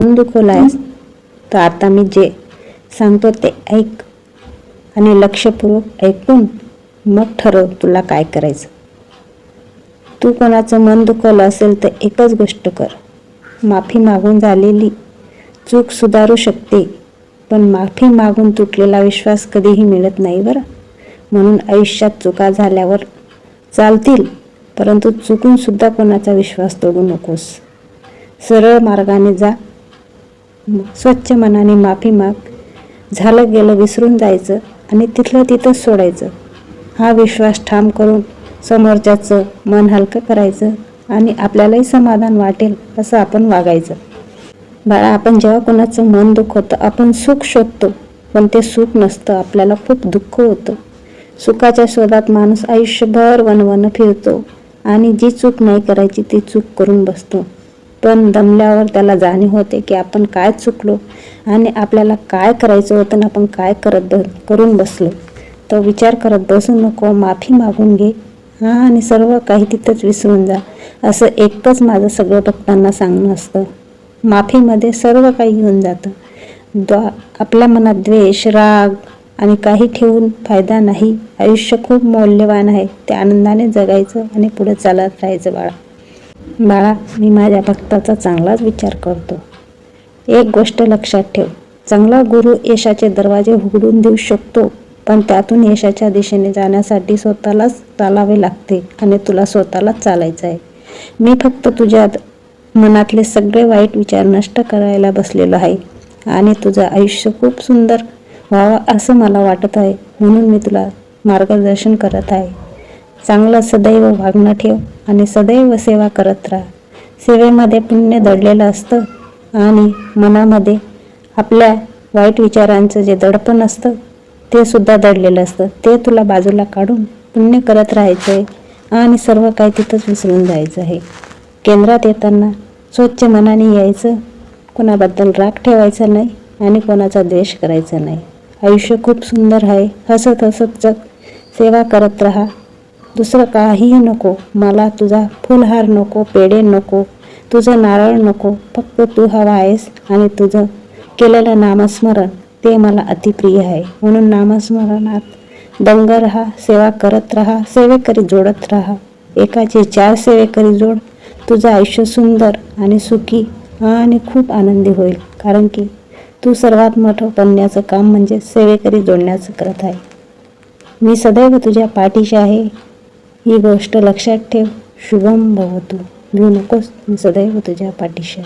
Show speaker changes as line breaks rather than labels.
मन दुखवलं आहेस? तर आता मी जे सांगतो ते ऐक आणि लक्षपूर्वक ऐकून मग ठरव तुला काय करायचं. तू कोणाचं मन दुखवलं असेल तर एकच गोष्ट कर. माफी मागून झालेली चूक सुधारू शकते पण माफी मागून तुटलेला विश्वास कधीही मिळत नाही बरं. म्हणून आयुष्यात चुका झाल्यावर चालतील परंतु चुकून सुद्धा कोणाचा विश्वास तोडू नकोस. सरळ मार्गाने जा. स्वच्छ मनाने माफी माग. झालं गेलं विसरून जायचं आणि तिथलं तिथंच सोडायचं. हा विश्वास ठाम करून समोरच्याचं मन हलकं करायचं आणि आपल्यालाही समाधान वाटेल असं आपण वागायचं. बाळा आपण जेव्हा कोणाचं मन दुखवतं आपण सुख शोधतो. पण ते सुख नसतं आपल्याला खूप दुःख होतं. सुखाच्या शोधात माणूस आयुष्यभर वनवन फिरतो आणि जी चूक नाही करायची ती चूक करून बसतो. पण दमल्यावर त्याला जाणीव होते की आपण काय चुकलो आणि आपल्याला काय करायचं होतं आणि आपण काय करत ब करून बसलो. तर विचार करत बसू नको माफी मागून घे. हां आणि सर्व काही तिथंच विसरून जा. असं एकच माझं सगळं भक्तांना सांगणं असतं. माफीमध्ये सर्व काही येऊन जातं. द्वा आपल्या मनात द्वेष राग आणि काही ठेवून फायदा नाही. आयुष्य खूप मौल्यवान आहे. ते आनंदाने जगायचं आणि पुढे चालत राहायचं बाळा. बाळा मी माझ्या भक्ताचा चांगलाच विचार करतो. एक गोष्ट लक्षात ठेव. चांगला गुरु यशाचे दरवाजे उघडून देऊ शकतो पण त्यातून यशाच्या दिशेने जाण्यासाठी स्वतःलाच चालावे लागते आणि तुला स्वतःलाच चालायचं आहे. मी फक्त तुझ्या मनातले सगळे वाईट विचार नष्ट करायला बसलेलो आहे आणि तुझं आयुष्य खूप सुंदर व्हावं असं मला वाटत आहे म्हणून मी तुला मार्गदर्शन करत आहे. चांगलं सदैव वागणं ठेव आणि सदैव सेवा करत राहा. सेवेमध्ये पुण्य दडलेलं असतं आणि मनामध्ये आपल्या वाईट विचारांचं जे दडपण असतं ते सुद्धा दडलेलं असतं. ते तुला बाजूला काढून पुण्य करत राहायचं आहे आणि सर्व काही तिथंच विसरून जायचं आहे. केंद्रात येताना स्वच्छ मनाने यायचं. कोणाबद्दल राग ठेवायचा नाही आणि कोणाचा द्वेष करायचा नाही. आयुष्य खूप सुंदर आहे. हसत हसत जग सेवा करत राहा. दुसरं काहीही नको. मला तुझा फुलहार नको पेढे नको तुझं नारळ नको. फक्त तू हवा आहेस आणि तुझं केलेलं नामस्मरण ते मला अतिप्रिय आहे. म्हणून नामस्मरणात दंग राहा सेवा करत राहा सेवेकरी जोडत राहा. एकाचे चार सेवेकरी जोड तुझं आयुष्य सुंदर आणि सुखी आणि खूप आनंदी होईल. कारण की तू सर्वात मोठं बनण्याचं काम म्हणजे सेवेकरी जोडण्याचं करत आहे. मी सदैव तुझ्या पाठीशी आहे. ही गोष्ट लक्षात ठेव. शुभम भवतू. भिऊ नकोस. मी सदैव तुझ्या पाठीशी